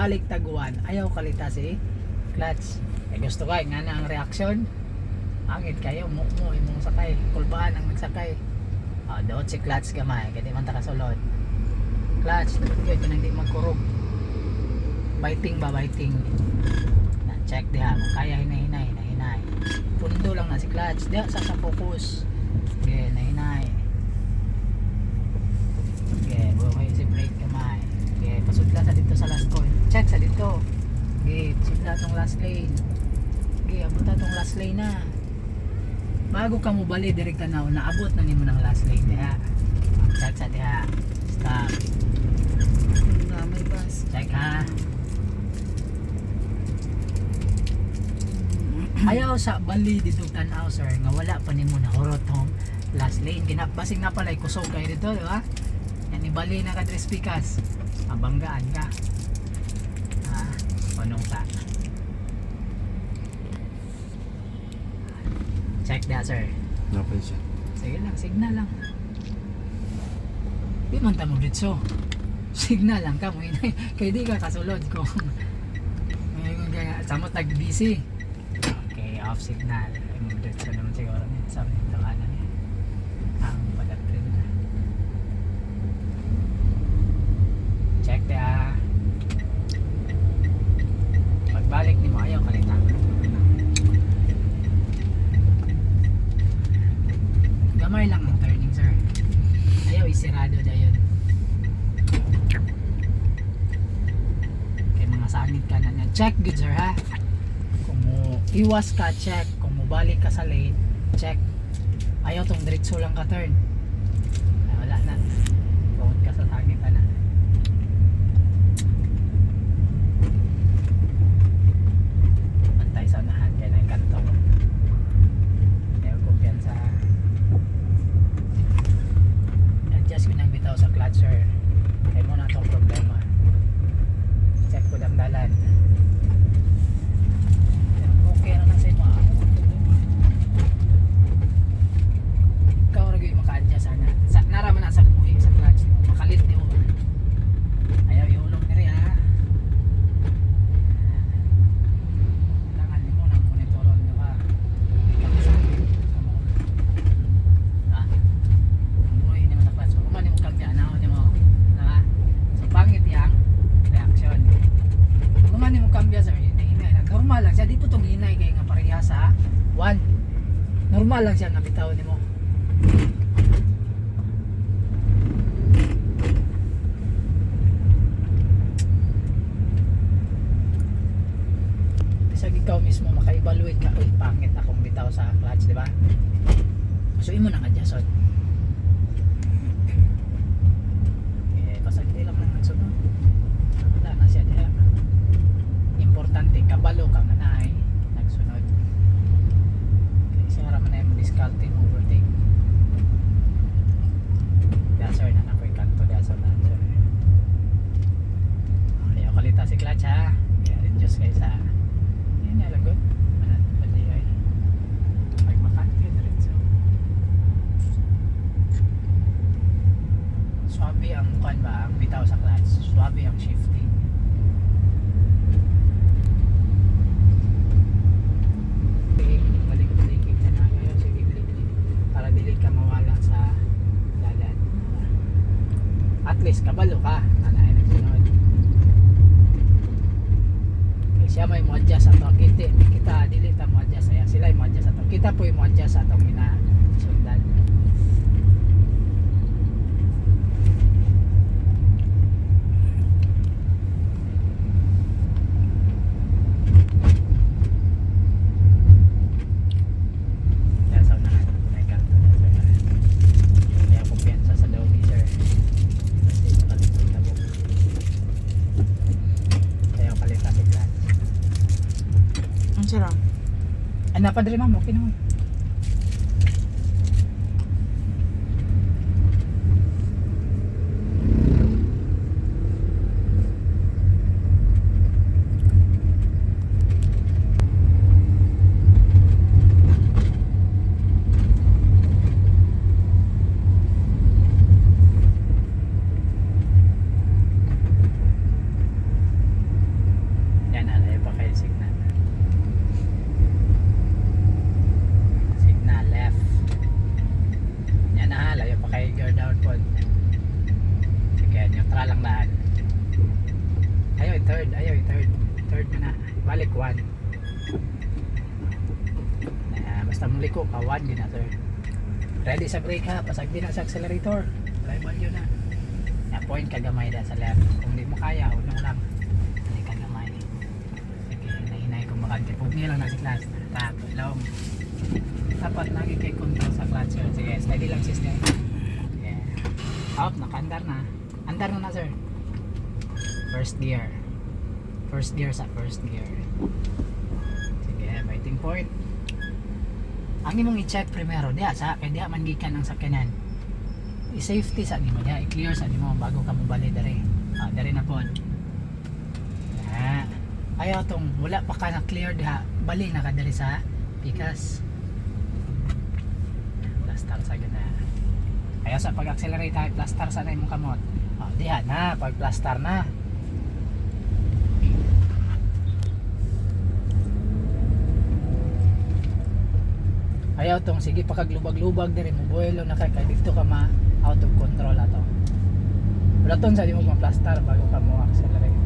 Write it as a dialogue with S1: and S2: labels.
S1: pagbalik taguan ayaw kalita si clutch. Eh gusto ka nga na ang reaksyon. Angit kayo mo mo imong sakay. Kulbaan ang nagsakay. Ah daot si clutch gamay kaya man ta kasulod clutch gyud man hindi magkurog. Biting ba biting? Na check diha kung kaya hinay hinay hinay hinay. Pundo lang na si clutch. Diha sa sa focus. Okay hinay hinay okay buhay si brake gamay okay pasudla sa dito sa last call check sa dito. Okay sudla tong last lane. Okay abot na tong last lane na. Bago ka mo bali direkta na naabot na nimo ng last lane diha check sa diha stop.
S2: Na may bus.
S1: check ha? Ayaw sa bali dito tanaw sir nga wala pa nimo na horot home last lane. Kinapasig na pala kusog kayo dito di ba? Yan ibali na ka tres pikas. Mabanggaan ka panong ta check that sir.
S3: Napay siya.
S1: sige lang signal lang. Di man tamo dito signal lang ka mo inay kay di ka kasulod ko. Ngayon kaya samot nag busy. Okay off signal. Mo dito naman siguro niya. Sa nito kanan niya. Ang palatrin na check the ah pagbalik ni mo ayaw kalitan gamay lang ang turning sir ayaw isirado dyan kay mga sanit ka na niya check good sir ha? Kung mo iwas ka check. Kung mo balik ka sa lane check. Ayaw tong diretso lang ka turn. Ay, wala na. Bawat ka sa sanit ka na pantay sa unahan kaya na yung kanto ayaw kumpiyansa ha adjust ko nang bitaw sa clutcher kaya mo na itong problema check ko lang dalan Pero okay na kasi mo ikaw rin yung maka-adjust sana sa, naraman na sa buhay sa clutch mo makalit ni mo ayaw iulong ni rin ha kailangan mo nang monitoron di ba ikaw sa ha Uy, hindi mo sa clutch. Kung man mo kang pianaw, di mo. Ha? So, pangit yang reaction. Kung man mo kambya sir, hinay na. Normal lang siya. Dito itong hinay kay nga pareha sa 1. Normal lang siya nga bitaw ni mo. Bisag ikaw mismo maka-evaluate ka, uy, pangit akong bitaw sa clutch, di ba? So, imo nang adjust eh pasagdi lang ng nagsunod wala na siya diha importante kabalo ka nga na ay nagsunod kaya siya raman na yung diskarte mo overtake kaya sir na nakoy kanto kaya sa na sir ayaw kalita si clutch ha kaya adjust kayo sa yun na lagot manat bali ay pag makante diretso Swabe ang kuan ba, ang bitaw sa clutch. Swabe ang shifting. Balik-balik na na ngayon sige balik para dili ka mawala sa dalan. Least kabalo ka, anay nagsunod. Kaya siya may mo-adjust sa to. Kita, kita dili ta mo-adjust saya. Sila yung mo-adjust sa to. Kita po yung mo-adjust sa itong minasundan. Kaya sa unahan, may kanto na sir. Kaya kumpiyansa sa loob ni sir. Kasi makalikot na po. Kaya palit kasi clutch.
S2: Ang sarap.
S1: Ay, napadre ma'am, okay naman. 1 na basta muliko ka 1 din na sir. Ready sa brake ha? Pasag din na sa accelerator. Drive yun na na point ka gamay da sa left kung di mo kaya unang lang hindi ka gamay. Sige hinahinay kong makante pugni lang na si class. Tap long. Dapat lagi kay control sa clutch sir sige steady lang system yeah. Up naka-andar na. Andar na na sir. First gear first gear sa first gear. Sige waiting point. Ang imong i-check primero diha sa kay diha man gikan ang sakyanan. I-safety sa nimo diha i-clear sa nimo bago ka mo bali dere. Ah dere na pod ah ayaw tong wala pa ka na clear diha. Bali na ka dere sa pikas. Plaster sa ganda. Ayaw sa pag-accelerate ha plaster sa na imong kamot. Ah diha na pag plaster na ayaw tong sige pakaglubag-lubag diri mo buhelo na kay dito ka ma out of control ato. Wala ton sa di mo ma-plaster bago ka mo accelerate